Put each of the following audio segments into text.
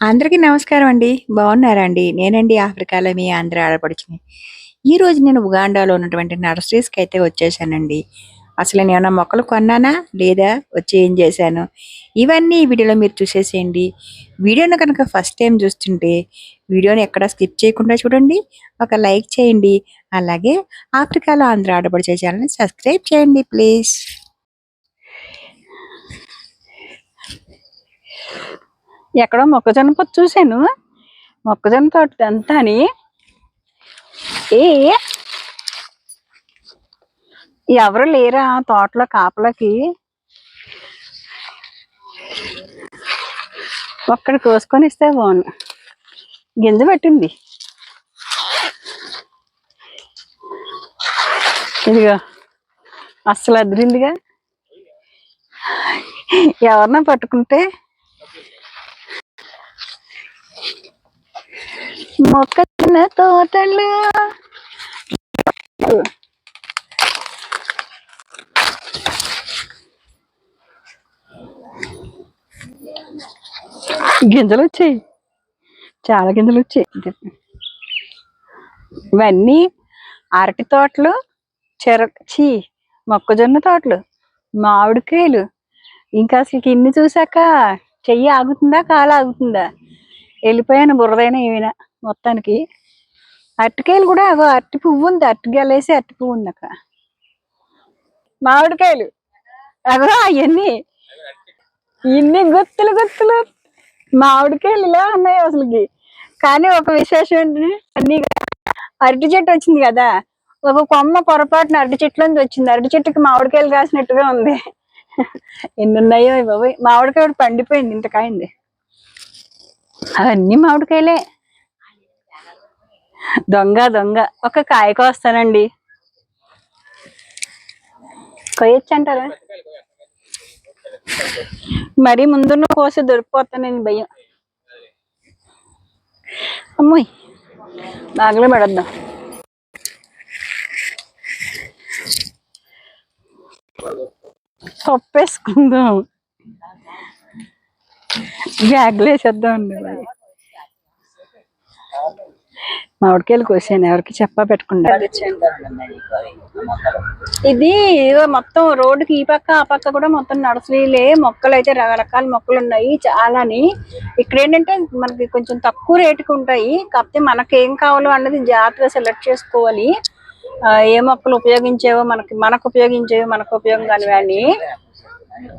అందరికీ నమస్కారం అండి. బాగున్నారా అండి? నేనండి ఆఫ్రికాలో మీ ఆంధ్ర ఆడపడుచుని. ఈరోజు నేను ఉగాండాలో ఉన్నటువంటి నర్సరీస్కి అయితే వచ్చేసానండి. అసలు నేను ఏమైనా మొక్కలు కొన్నానా? లేదా? వచ్చి ఏం చేశాను? ఇవన్నీ ఈ వీడియోలో మీరు చూసేసేయండి. వీడియోను కనుక ఫస్ట్ టైం చూస్తుంటే వీడియోని ఎక్కడ స్కిప్ చేయకుండా చూడండి. ఒక లైక్ చేయండి. అలాగే ఆఫ్రికాలో ఆంధ్ర ఆడపడిచే ఛానల్ని సబ్స్క్రైబ్ చేయండి ప్లీజ్. ఎక్కడో మొక్కజొన్న పొత్తు చూశాను. మొక్కజొన్న తోట అంతా అని. ఏ ఎవరు లేరా తోటలో కాపలకి? ఒక్కడ కోసుకొని ఇస్తే బాగున్నా గింజ పెట్టింది. ఇదిగో అస్సలు అదిరిందిగా. ఎవరన్నా పట్టుకుంటే మొక్కజొన్న తోటలు. గింజలు వచ్చాయి. చాలా గింజలు వచ్చాయి. ఇవన్నీ అరటి తోటలు చెర చీ మొక్కజొన్న తోటలు మామిడికాయలు. ఇంకా అసలు ఇన్ని చూసాక చెయ్యి ఆగుతుందా కాలు ఆగుతుందా? వెళ్ళిపోయాను బురదైన ఏమైనా మొత్తానికి. అరటికాయలు కూడా అగో అరటి పువ్వు ఉంది. అరటికాయలు వేసి అరటి పువ్వు ఉంది అక్కడ మామిడికాయలు. అగో అవన్నీ. ఇన్ని గుత్తులు గుత్తులు. మామిడికాయలు ఇలా ఉన్నాయి అసలుకి. కానీ ఒక విశేషం ఏంటంటే అన్ని అరటి చెట్టు వచ్చింది కదా. ఒక కొమ్మ పొరపాటున అరటి చెట్టులో నుంచి వచ్చింది. అరటి చెట్టుకి మామిడికాయలు కాసినట్టుగా ఉంది. ఎన్ని ఉన్నాయో బాబోయ్. మామిడికాయ పండిపోయింది ఇంతకాయింది. అవన్నీ మామిడికాయలే. దొంగ దొంగ. ఒక కాయ కోస్తానండి కొయ్యొచ్చు అంటారా మరి ముందున్న కోసి దొరికిపోతానని భయం. అమ్మాయి. బాగలే పడద్దాం. పప్పేసుకుందాం బ్యాగ్లో అండి మామిడికాయలు కోసాను ఎవరికి చెప్పా పెట్టకుండా. ఇది మొత్తం రోడ్డుకి ఈ పక్క ఆ పక్క కూడా మొత్తం నర్సరీలే మొక్కలు అయితే రకరకాల మొక్కలు ఉన్నాయి చాలాని. ఇక్కడ ఏంటంటే మనకి కొంచెం తక్కువ రేటుకి ఉంటాయి కాకపోతే మనకి ఏం కావాలో అన్నది జాగ్రత్తగా సెలెక్ట్ చేసుకోవాలి. ఏ మొక్కలు ఉపయోగించేవో మనకి మనకు ఉపయోగించేవో మనకు ఉపయోగం కానివి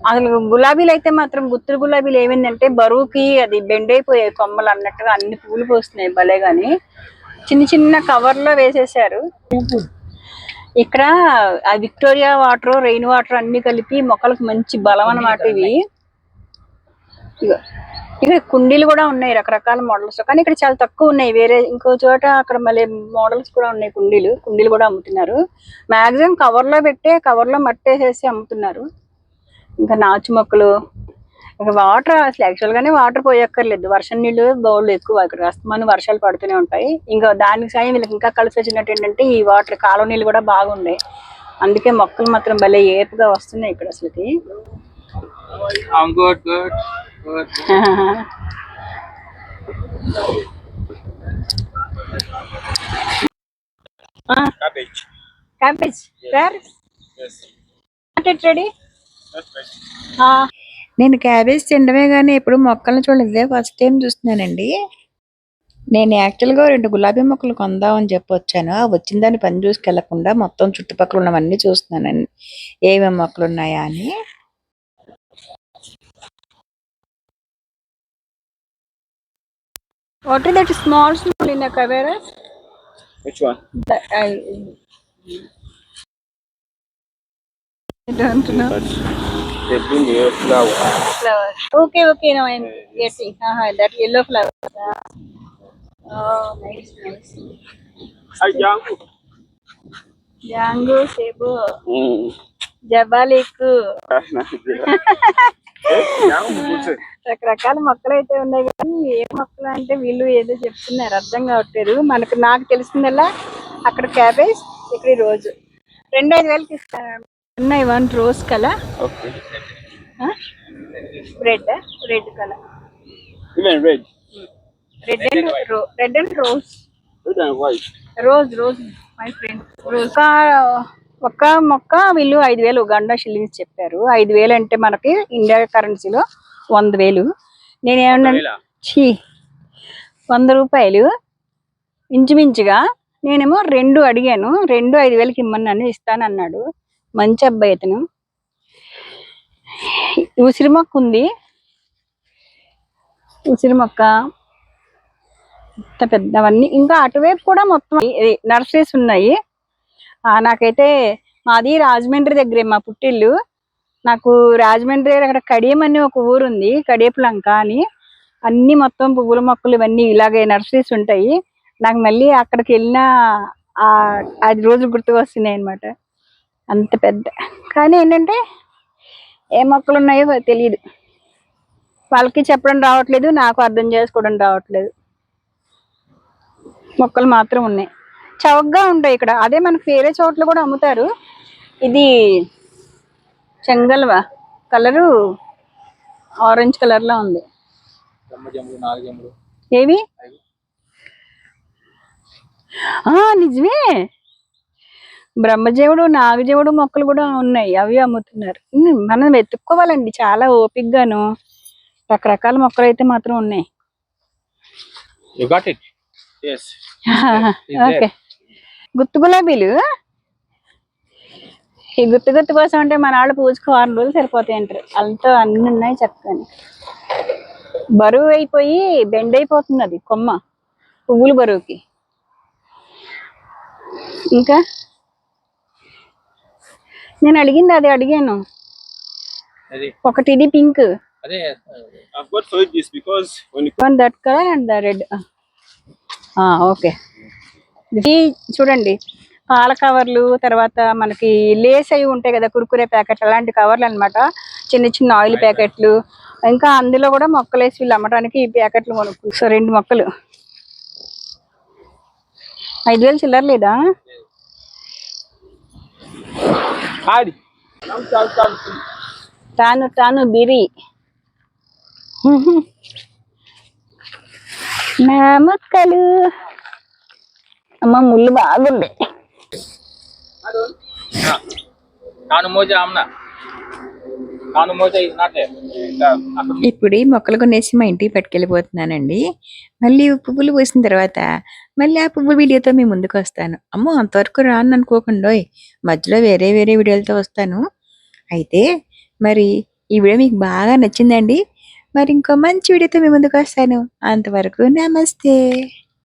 అసలు గులాబీలు అయితే మాత్రం గుత్తులు గులాబీలు ఏమైందంటే బరువుకి అది బెండ్ అయిపోయాయి కొమ్మలు అన్నట్టుగా అన్ని పూలు పోస్తున్నాయి భలే గాని. చిన్న చిన్న కవర్లో వేసేసారు ఇక్కడ ఆ విక్టోరియా వాటర్ రెయిన్ వాటర్ అన్ని కలిపి మొక్కలకు మంచి బలం అన్నమాట ఇవి. ఇక్కడ కుండీలు కూడా ఉన్నాయి రకరకాల మోడల్స్ కానీ ఇక్కడ చాలా తక్కువ ఉన్నాయి. వేరే ఇంకో చోట అక్కడ మళ్ళీ మోడల్స్ కూడా ఉన్నాయి కుండీలు. కుండీలు కూడా అమ్ముతున్నారు. మాక్సిమం కవర్లో పెట్టే కవర్లో మట్టేసేసి అమ్ముతున్నారు. ఇంకా నాచు మొక్కలు ఇంకా వాటర్ అసలు యాక్చువల్ గానే వాటర్ పోయక్కర్లేదు. వర్షం నీళ్ళు బౌల్ ఎక్కువ ఇక్కడ అస్తమాను వర్షాలు పడుతూనే ఉంటాయి. ఇంకా దానికి సాయం వీళ్ళకి ఇంకా కలిసి వచ్చినట్టు ఏంటంటే ఈ వాటర్ కాలువ నీళ్ళు కూడా బాగున్నాయి అందుకే మొక్కలు మాత్రం భలే ఏపుగా వస్తున్నాయి ఇక్కడ అసలుకి I'm good, good, good. Cabbage. Sir Yes. నేను క్యాబేజ్ తినడమే కానీ ఎప్పుడు మొక్కలను చూడలేదు. ఇదే ఫస్ట్ టైం చూస్తున్నానండి. నేను యాక్చువల్గా రెండు గులాబీ మొక్కలు కొందామని చెప్పి వచ్చాను. ఆ వచ్చిన దాన్ని పని చూసుకెళ్ళకుండా మొత్తం చుట్టుపక్కల ఉన్నవన్నీ చూస్తున్నానండి. ఏమేమి మొక్కలు ఉన్నాయా అని. What that small small Which one? Uh-huh, రకరకాల మొక్కలు అయితే ఉన్నాయి కానీ ఏ మొక్కలు అంటే వీళ్ళు ఏదో చెప్తున్నారు అర్థం కావట్లేదు. మనకు నాకు తెలిసిందల్లా అక్కడ క్యాబేజ్ ఇక్కడ రోజు. రెండు ఐదు వేలకి ఇస్తాను ఉన్నాయి one rose colour. Red red colour red. Red and red and rose. Rose rose my friend rose ఒక ఒక్క మొక్క వీళ్ళు ఐదు వేలు గండా షిల్లింగ్స్ చెప్పారు. ఐదు వేలు అంటే మనకి ఇండియా కరెన్సీలో వంద వేలు. నేనేమన్నా. ఛీ. వంద రూపాయలు. ఇంచుమించుగా నేనేమో రెండు అడిగాను. రెండు ఐదు వేలకి ఇమ్మన్నాను ఇస్తానన్నాడు. మంచి అబ్బాయి అతను. ఉసిరి మొక్క ఉంది. ఉసిరి మొక్క ఇంత పెద్దవన్నీ. ఇంకా అటువైపు కూడా మొత్తం నర్సరీస్ ఉన్నాయి. నాకైతే మాది రాజమండ్రి దగ్గరే మా పుట్టిల్లు. నాకు రాజమండ్రి అక్కడ కడియం అని ఒక ఊరు ఉంది కడియపులంక అని. అన్ని మొత్తం పువ్వుల మొక్కలు ఇవన్నీ ఇలాగే నర్సరీస్ ఉంటాయి. నాకు మళ్ళీ అక్కడికి వెళ్ళిన ఆ అది రోజులు గుర్తుకు వస్తున్నాయి అనమాట అంత పెద్ద. కానీ ఏంటంటే ఏ మొక్కలు ఉన్నాయో తెలియదు వాళ్ళకి చెప్పడం రావట్లేదు నాకు అర్థం చేసుకోవడం రావట్లేదు. మొక్కలు మాత్రం ఉన్నాయి. చౌకగా ఉంటాయి ఇక్కడ. అదే మనకు వేరే చోట్ల కూడా అమ్ముతారు. ఇది చెంగల్వా. కలరు ఆరెంజ్ కలర్లో ఉంది. ఏవి? నిజమే. బ్రహ్మజీవుడు నాగజీవుడు మొక్కలు కూడా ఉన్నాయి. అవి అమ్ముతున్నారు. మనం వెతుక్కోవాలండి. చాలా ఓపిగ్గాను రకరకాల మొక్కలు అయితే మాత్రం ఉన్నాయి. You got it yes. Okay గుత్తు గులాబీలు? ఈ గుత్తు గుత్తు కోసం అంటే మన వాళ్ళు పూజకు వారం రోజులు సరిపోతాయి అంటారు. అంతా అన్ని ఉన్నాయి చక్కగా బరువు అయిపోయి బెండ్ అయిపోతుంది అది కొమ్మ. పువ్వులు బరువుకి. ఇంకా? నేను అడిగింది అది అడిగాను. అది. ఒకటి ఇది పింక్. అదే. I've got for this because when you one that colour and the red okay. ఇది చూడండి. పాల కవర్లు తర్వాత మనకి లేస్ అవి ఉంటాయి కదా కురుకురే ప్యాకెట్ అలాంటి కవర్లు అన్నమాట. చిన్న చిన్న ఆయిల్ ప్యాకెట్లు. ఇంకా అందులో కూడా మొక్కలు వేసి వీళ్ళు అమ్మడానికి ఈ ప్యాకెట్లు కొనుక్కు సో రెండు మొక్కలు. ఐదు వేలు చిల్లర లేదా? Hadi. Come, come, come. తాను తాను బిరి నా మొక్కలు అమ్మ ముళ్ళు బాగుంది Kanu moja amna. ఇప్పుడు ఈ మొక్కలు కొనేసి మా ఇంటికి పట్టుకెళ్ళిపోతున్నానండి. మళ్ళీ పువ్వులు పోసిన తర్వాత మళ్ళీ ఆ పువ్వు వీడియోతో మీ ముందుకు వస్తాను. అమ్మో అంతవరకు రాను అనుకోకుండా మధ్యలో వేరే వేరే వీడియోలతో వస్తాను. అయితే మరి ఈ వీడియో మీకు బాగా నచ్చిందండి. మరి ఇంకో మంచి వీడియోతో మీ ముందుకు వస్తాను. అంతవరకు నమస్తే.